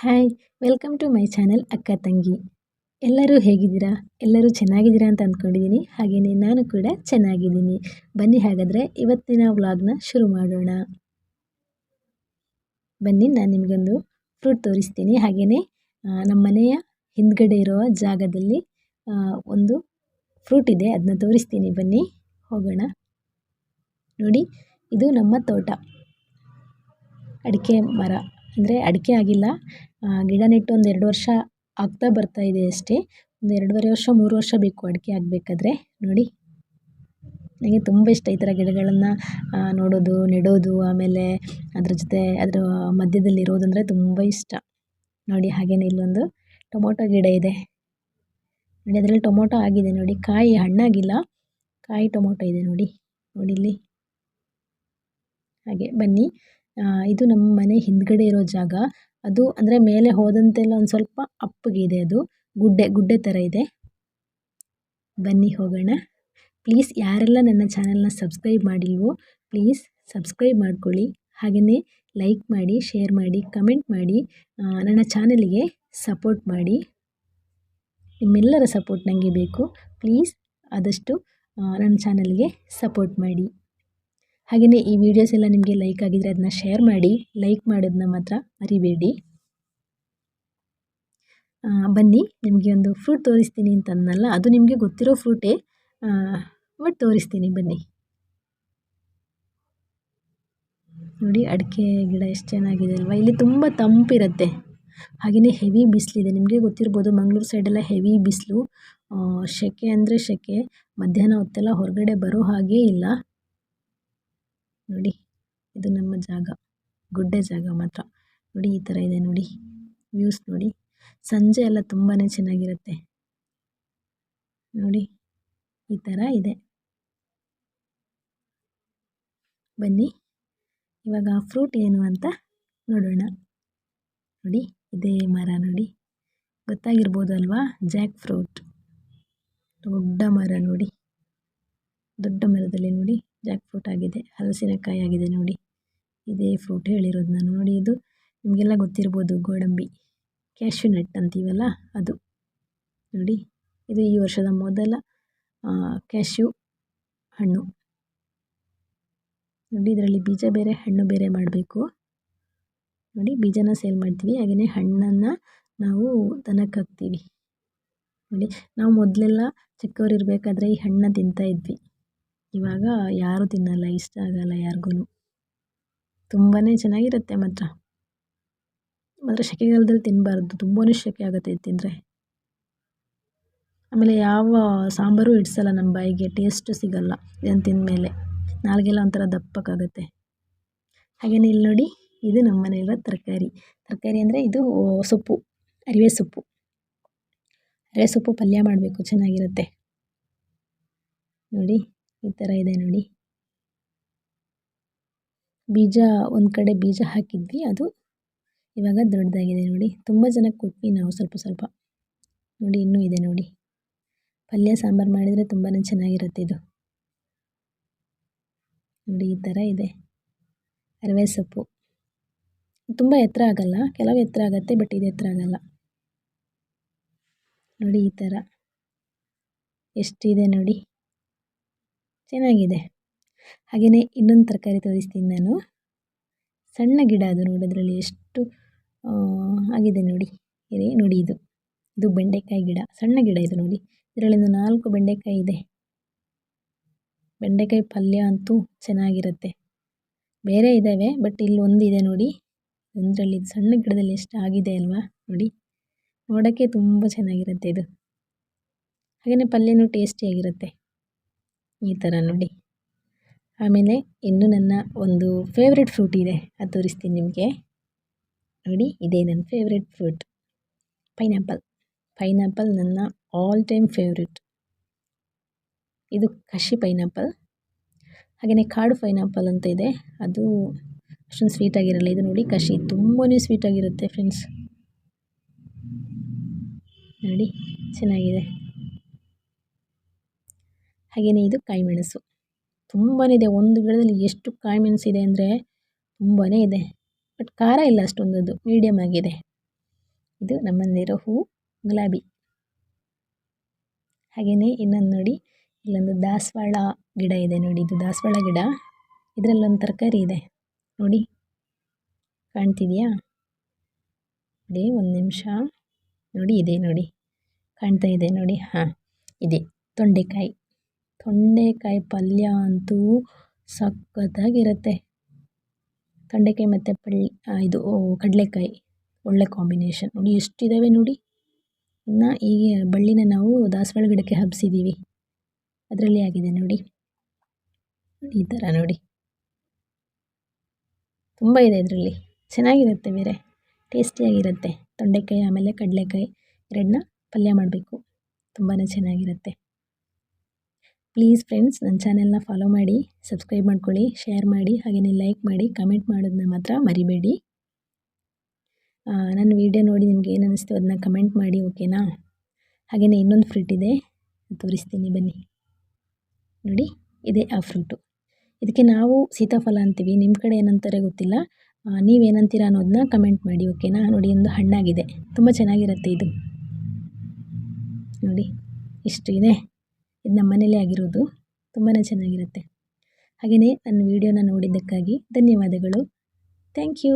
Hi, welcome to my channel Akka Tangi. ಎಲ್ಲರೂ ಹೇಗಿದ್ದೀರಾ? ಎಲ್ಲರೂ ಚೆನ್ನಾಗಿದ್ದೀರಾ ಅಂತ ಅಂದ್ಕೊಂಡಿದ್ದೀನಿ ಹಾಗೆಯೇ ನಾನು ಕೂಡ ಚೆನ್ನಾಗಿದ್ದೀನಿ. ಬನ್ನಿ ಹಾಗಾದರೆ ಇವತ್ತಿನ ವ್ಲಾಗ್ನ ಶುರು ಮಾಡೋಣ. ಬನ್ನಿ, ನಾನು ನಿಮಗೊಂದು ಫ್ರೂಟ್ ತೋರಿಸ್ತೀನಿ. ಹಾಗೆಯೇ ನಮ್ಮ ಮನೆಯ ಹಿಂದ್ಗಡೆ ಇರುವ ಜಾಗದಲ್ಲಿ ಒಂದು ಫ್ರೂಟ್ ಇದೆ ಅದನ್ನ ತೋರಿಸ್ತೀನಿ. ಬನ್ನಿ, ಹೋಗೋಣ. ನೋಡಿ, ಇದು ನಮ್ಮ ತೋಟ. ಅಡಿಕೆ ಮರ. ಅಂದರೆ ಅಡಿಕೆ ಆಗಿಲ್ಲ. ಗಿಡ ನೆಟ್ಟು ಒಂದು ಎರಡು ವರ್ಷ ಆಗ್ತಾ ಬರ್ತಾ ಇದೆ ಅಷ್ಟೇ. ಒಂದು ಎರಡೂವರೆ ವರ್ಷ, ಮೂರು ವರ್ಷ ಬೇಕು ಅಡಿಕೆ ಆಗಬೇಕಾದ್ರೆ. ನೋಡಿ. ನನಗೆ ತುಂಬ ಇಷ್ಟ ಈ ಥರ ಗಿಡಗಳನ್ನು ನೋಡೋದು, ನೆಡೋದು, ಆಮೇಲೆ ಅದ್ರ ಜೊತೆ ಅದರ ಮಧ್ಯದಲ್ಲಿ ಇರೋದಂದರೆ ತುಂಬ ಇಷ್ಟ. ನೋಡಿ ಹಾಗೆಯೇ ಇಲ್ಲೊಂದು ಟೊಮೊಟೊ ಗಿಡ ಇದೆ. ನೋಡಿ, ಅದರಲ್ಲಿ ಟೊಮೊಟೊ ಆಗಿದೆ. ನೋಡಿ, ಕಾಯಿ ಹಣ್ಣಾಗಿಲ್ಲ. ಕಾಯಿ ಟೊಮೊಟೊ ಇದೆ ನೋಡಿ. ನೋಡಿ ಇಲ್ಲಿ. ಹಾಗೆ, ಬನ್ನಿ. ಇದು ನಮ್ಮ ಮನೆ ಹಿಂದ್ಗಡೆ ಇರೋ ಜಾಗ. ಅದು ಅಂದರೆ ಮೇಲೆ ಹೋದಂತೆಲ್ಲ ಒಂದು ಸ್ವಲ್ಪ ಅಪ್ಪಗಿದೆ ಅದು. ಗುಡ್ಡೆ ಗುಡ್ಡೆ ಥರ ಇದೆ. ಬನ್ನಿ ಹೋಗೋಣ. ಪ್ಲೀಸ್ ಯಾರೆಲ್ಲ ನನ್ನ ಚಾನಲ್ನ ಸಬ್ಸ್ಕ್ರೈಬ್ ಮಾಡಿಲ್ವೋ, ಪ್ಲೀಸ್ ಸಬ್ಸ್ಕ್ರೈಬ್ ಮಾಡ್ಕೊಳ್ಳಿ. ಹಾಗೆಯೇ ಲೈಕ್ ಮಾಡಿ, ಶೇರ್ ಮಾಡಿ, ಕಮೆಂಟ್ ಮಾಡಿ ನನ್ನ ಚಾನಲಿಗೆ ಸಪೋರ್ಟ್ ಮಾಡಿ. ನಿಮ್ಮೆಲ್ಲರ ಸಪೋರ್ಟ್ ನನಗೆ ಬೇಕು. ಪ್ಲೀಸ್ ಆದಷ್ಟು ನನ್ನ ಚಾನಲ್ಗೆ ಸಪೋರ್ಟ್ ಮಾಡಿ. ಹಾಗೆಯೇ ಈ ವಿಡಿಯೋಸ್ ಎಲ್ಲ ನಿಮಗೆ ಲೈಕ್ ಆಗಿದ್ರೆ ಅದನ್ನ ಶೇರ್ ಮಾಡಿ ಲೈಕ್ ಮಾಡೋದನ್ನ ಮಾತ್ರ ಮರಿಬೇಡಿ. ಬನ್ನಿ, ನಿಮಗೆ ಒಂದು ಫ್ರೂಟ್ ತೋರಿಸ್ತೀನಿ ಅಂತ ಅದು ನಿಮಗೆ ಗೊತ್ತಿರೋ ಫ್ರೂಟೇ ಬಟ್ ತೋರಿಸ್ತೀನಿ, ಬನ್ನಿ. ನೋಡಿ, ಅಡಿಕೆ ಗಿಡ ಎಷ್ಟು ಚೆನ್ನಾಗಿದೆ ಅಲ್ವಾ? ಇಲ್ಲಿ ತುಂಬ ತಂಪಿರುತ್ತೆ. ಹಾಗೆಯೇ ಹೆವಿ ಬಿಸಿಲಿದೆ. ನಿಮಗೆ ಗೊತ್ತಿರ್ಬೋದು, ಮಂಗಳೂರು ಸೈಡೆಲ್ಲ ಹೆವಿ ಬಿಸಿಲು. ಸೆಕೆ ಅಂದರೆ ಸೆಕೆ ಮಧ್ಯಾಹ್ನ ಹೊತ್ತೆಲ್ಲ ಹೊರಗಡೆ ಬರೋ ಹಾಗೇ ಇಲ್ಲ. ನೋಡಿ, ಇದು ನಮ್ಮ ಜಾಗ. ಗುಡ್ಡ ಜಾಗ ಮಾತ್ರ. ನೋಡಿ, ಈ ಥರ ಇದೆ ನೋಡಿ. ವ್ಯೂಸ್ ನೋಡಿ. ಸಂಜೆ ಎಲ್ಲ ತುಂಬಾ ಚೆನ್ನಾಗಿರುತ್ತೆ. ನೋಡಿ, ಈ ಥರ ಇದೆ. ಬನ್ನಿ. ಇವಾಗ ಫ್ರೂಟ್ ಏನು ಅಂತ ನೋಡೋಣ. ನೋಡಿ, ಇದೇ ಮರ ನೋಡಿ. ಗೊತ್ತಾಗಿರ್ಬೋದು ಅಲ್ವಾ? ಜಾಕ್ ಫ್ರೂಟ್ ದೊಡ್ಡ ಮರ ನೋಡಿ. ದೊಡ್ಡ ಮರದಲ್ಲಿ ನೋಡಿ. ಜಾಕ್ ಫ್ರೂಟ್ ಆಗಿದೆ. ಹಲಸಿನಕಾಯಿ ಆಗಿದೆ ನೋಡಿ. ಇದೇ ಫ್ರೂಟ್ ಹೇಳಿರೋದು ನಾನು ನೋಡಿ ಇದು. ನಿಮಗೆಲ್ಲ ಗೊತ್ತಿರ್ಬೋದು ಗೋಡಂಬಿ. ಕ್ಯಾಶ್ಯೂ ನಟ್ ಅಂತೀವಲ್ಲ ಅದು. ನೋಡಿ, ಇದು ಈ ವರ್ಷದ ಮೊದಲ ಕ್ಯಾಶ್ಯೂ ಹಣ್ಣು. ನೋಡಿ, ಇದರಲ್ಲಿ ಬೀಜ ಬೇರೆ, ಹಣ್ಣು ಬೇರೆ ಮಾಡಬೇಕು. ನೋಡಿ, ಬೀಜನ ಸೇಲ್ ಮಾಡ್ತೀವಿ. ಹಾಗೆಯೇ ಹಣ್ಣನ್ನು ನಾವು ದನಕ್ಕೆ ಹಾಕ್ತೀವಿ. ನೋಡಿ, ನಾವು ಮೊದಲೆಲ್ಲ ಚಿಕ್ಕವರಿರಬೇಕಾದ್ರೆ ಈ ಹಣ್ಣು ತಿಂತಾ ಇದ್ವಿ. ಇವಾಗ ಯಾರೂ ತಿನ್ನಲ್ಲ, ಇಷ್ಟ ಆಗಲ್ಲ ಯಾರಿಗೂ ತುಂಬಾ ಚೆನ್ನಾಗಿರುತ್ತೆ ಮಾತ್ರ. ಮಾತ್ರ ಸೆಕೆಗಾಲದಲ್ಲಿ ತಿನ್ನಬಾರ್ದು ತುಂಬಾ ಸೆಕೆ ಆಗುತ್ತೆ ತಿಂದರೆ. ಆಮೇಲೆ ಯಾವ ಸಾಂಬಾರು ಇಡ್ಸಲ್ಲ ನಮ್ಮ ಬಾಯಿಗೆ, ಟೇಸ್ಟು ಸಿಗಲ್ಲ ಇದನ್ನು ತಿಂದಮೇಲೆ. ನಾಲ್ಗೆಲ್ಲ ಒಂಥರ ದಪ್ಪಕ್ಕಾಗುತ್ತೆ. ಹಾಗೆಯೇ ಇಲ್ಲಿ ನೋಡಿ, ಇದು ನಮ್ಮ ಮನೆಯಲ್ಲಿರೋ ತರಕಾರಿ. ತರಕಾರಿ ಅಂದರೆ ಇದು ಸೊಪ್ಪು, ಅರಿವೆ ಸೊಪ್ಪು. ಅರಿವೆ ಸೊಪ್ಪು ಪಲ್ಯ ಮಾಡಬೇಕು, ಚೆನ್ನಾಗಿರುತ್ತೆ. ನೋಡಿ. ಈ ಥರ ಇದೆ ನೋಡಿ. ಬೀಜ, ಒಂದು ಕಡೆ ಬೀಜ ಹಾಕಿದ್ವಿ, ಅದು ಇವಾಗ ದೊಡ್ಡದಾಗಿದೆ ನೋಡಿ. ತುಂಬ ಜನಕ್ಕೆ ಕೊಟ್ವಿ ನಾವು ಸ್ವಲ್ಪ ಸ್ವಲ್ಪ. ನೋಡಿ, ಇನ್ನೂ ಇದೆ ನೋಡಿ. ಪಲ್ಯ, ಸಾಂಬಾರು ಮಾಡಿದರೆ ತುಂಬಾ ಚೆನ್ನಾಗಿರುತ್ತೆ ಇದು. ನೋಡಿ, ಈ ಥರ ಇದೆ. ಅರವೆ ಸೊಪ್ಪು. ತುಂಬ ಎತ್ತರ ಆಗಲ್ಲ, ಕೆಲವು ಎತ್ತರ ಆಗುತ್ತೆ, ಬಟ್ ಇದು ಎತ್ತರ ಆಗಲ್ಲ. ನೋಡಿ, ಈ ಥರ. ಎಷ್ಟಿದೆ ನೋಡಿ. ಚೆನ್ನಾಗಿದೆ. ಹಾಗೆಯೇ ಇನ್ನೊಂದು ತರಕಾರಿ ತೋರಿಸ್ತೀನಿ ನಾನು. ಸಣ್ಣ ಗಿಡ ಅದು ನೋಡೋದ್ರಲ್ಲಿ ಎಷ್ಟು ಆಗಿದೆ ನೋಡಿ. ಇದೆ, ನೋಡಿ ಇದು. ಇದು ಬೆಂಡೆಕಾಯಿ ಗಿಡ. ಸಣ್ಣ ಗಿಡ ಇದು ನೋಡಿ. ಇದರಲ್ಲಿ ನಾಲ್ಕು ಬೆಂಡೆಕಾಯಿ ಇದೆ. ಬೆಂಡೆಕಾಯಿ ಪಲ್ಯ ಅಂತೂ ಚೆನ್ನಾಗಿರುತ್ತೆ. ಬೇರೆ ಇದ್ದಾವೆ ಬಟ್ ಇಲ್ಲಿ ಒಂದಿದೆ ನೋಡಿ. ಒಂದರಲ್ಲಿ ಸಣ್ಣ ಗಿಡದಲ್ಲಿ ಎಷ್ಟು ಆಗಿದೆ ಅಲ್ವಾ ನೋಡಿ. ನೋಡೋಕ್ಕೆ ತುಂಬ ಚೆನ್ನಾಗಿರುತ್ತೆ ಇದು. ಹಾಗೆಯೇ ಪಲ್ಯನೂ ಟೇಸ್ಟಿಯಾಗಿರುತ್ತೆ. ಈ ಥರ ನೋಡಿ. ಆಮೇಲೆ ಇನ್ನು ನನ್ನ ಒಂದು ಫೇವ್ರೆಟ್ ಫ್ರೂಟ್ ಇದೆ, ಅದು ತೋರಿಸ್ತೀನಿ ನಿಮಗೆ. ನೋಡಿ, ಇದೇ ನನ್ನ ಫೇವ್ರೆಟ್ ಫ್ರೂಟ್ ಪೈನಾಪಲ್ ಪೈನಾಪಲ್ ನನ್ನ ಆಲ್ ಟೈಮ್ ಫೇವ್ರೆಟ್ ಇದು ಕಷಿ ಪೈನಾಪಲ್ ಹಾಗೆಯೇ ಕಾಡು ಪೈನಾಪಲ್ ಅಂತ ಇದೆ. ಅದು ಅಷ್ಟೊಂದು ಸ್ವೀಟಾಗಿರಲ್ಲ ಇದು ನೋಡಿ ಕಶಿ ತುಂಬಾ ಸ್ವೀಟಾಗಿರುತ್ತೆ ಫ್ರೆಂಡ್ಸ್ ನೋಡಿ, ಚೆನ್ನಾಗಿದೆ. ಹಾಗೆಯೇ ಇದು ಕಾಯಿಮೆಣಸು. ತುಂಬಾ ಇದೆ. ಒಂದು ಗಿಡದಲ್ಲಿ ಎಷ್ಟು ಕಾಯಿ ಇದೆ ಅಂದರೆ ತುಂಬಾ ಇದೆ. ಬಟ್ ಖಾರ ಇಲ್ಲ ಅಷ್ಟೊಂದದು ಮೀಡಿಯಮ್ ಆಗಿದೆ. ಇದು ನಮ್ಮಲ್ಲಿರೋ ಹೂ ಗುಲಾಬಿ. ಹಾಗೆಯೇ ಇನ್ನೊಂದು ನೋಡಿ. ಇಲ್ಲೊಂದು ದಾಸವಾಳ ಗಿಡ ಇದೆ ನೋಡಿ. ಇದು ದಾಸವಾಳ ಗಿಡ. ಇದರಲ್ಲೊಂದು ತರಕಾರಿ ಇದೆ. ನೋಡಿ. ಕಾಣ್ತಿದೆಯಾ? ನೋಡಿ ಒಂದು ನಿಮಿಷ. ನೋಡಿ, ಇದೆ ನೋಡಿ. ಕಾಣ್ತಾ ಇದೆ ನೋಡಿ. ಹಾಂ, ಇದೆ. ತೊಂಡೆಕಾಯಿ. ತೊಂಡೆಕಾಯಿ ಪಲ್ಯ ಅಂತೂ ಸಖತ್ತಾಗಿರುತ್ತೆ ತೊಂಡೆಕಾಯಿ ಮತ್ತು ಪಲ್ ಇದು ಕಡಲೆಕಾಯಿ, ಒಳ್ಳೆ ಕಾಂಬಿನೇಷನ್. ನೋಡಿ ಎಷ್ಟಿದ್ದಾವೆ ನೋಡಿ. ಇನ್ನು ಈ ಬಳ್ಳಿನ ನಾವು ದಾಸವಾಳ ಗಿಡಕ್ಕೆ ಹಬ್ಬಿಸಿದ್ದೀವಿ ಅದರಲ್ಲಿ ಆಗಿದೆ ನೋಡಿ. ಈ ಥರ ನೋಡಿ. ತುಂಬ ಇದೆ ಇದರಲ್ಲಿ. ಚೆನ್ನಾಗಿರುತ್ತೆ ಬೇರೆ. ಟೇಸ್ಟಿಯಾಗಿರುತ್ತೆ. ತೊಂಡೆಕಾಯಿ, ಆಮೇಲೆ ಕಡಲೆಕಾಯಿ ಎರಡನ್ನ ಪಲ್ಯ ಮಾಡಬೇಕು. ತುಂಬಾ ಚೆನ್ನಾಗಿರುತ್ತೆ. ಪ್ಲೀಸ್ ಫ್ರೆಂಡ್ಸ್ ನನ್ನ ಚಾನೆಲ್ನ ಫಾಲೋ ಮಾಡಿ ಸಬ್ಸ್ಕ್ರೈಬ್ ಮಾಡ್ಕೊಳ್ಳಿ ಶೇರ್ ಮಾಡಿ ಹಾಗೆಯೇ ಲೈಕ್ ಮಾಡಿ ಕಮೆಂಟ್ ಮಾಡೋದನ್ನ ಮಾತ್ರ ಮರಿಬೇಡಿ. ನನ್ನ ವಿಡಿಯೋ ನೋಡಿ ನಿಮ್ಗೆ ಏನು ಅನ್ನಿಸ್ತು ಅದನ್ನ ಕಮೆಂಟ್ ಮಾಡಿ ಓಕೆನಾ ಹಾಗೆಯೇ ಇನ್ನೊಂದು ಫ್ರೂಟ್ ಇದೆ ತೋರಿಸ್ತೀನಿ ಬನ್ನಿ. ನೋಡಿ, ಇದೆ ಆ ಫ್ರೂಟು ಇದಕ್ಕೆ ನಾವು ಸೀತಾಫಲ ಅಂತೀವಿ ನಿಮ್ಮ ಕಡೆ ಏನಂತಾರೆ ಗೊತ್ತಿಲ್ಲ? ನೀವೇನಂತೀರ ಅನ್ನೋದನ್ನ ಕಮೆಂಟ್ ಮಾಡಿ ಓಕೆನಾ ನೋಡಿ, ಒಂದು ಹಣ್ಣಾಗಿದೆ. ತುಂಬ ಚೆನ್ನಾಗಿರುತ್ತೆ ಇದು. ನೋಡಿ, ಇಷ್ಟು ಇದೆ. ಇದು ನಮ್ಮ ಮನೇಲೇ ಆಗಿರೋದು ತುಂಬಾ ಚೆನ್ನಾಗಿರುತ್ತೆ. ಹಾಗೆಯೇ ನನ್ನ ವೀಡಿಯೋನ ನೋಡಿದ್ದಕ್ಕಾಗಿ ಧನ್ಯವಾದಗಳು. Thank you.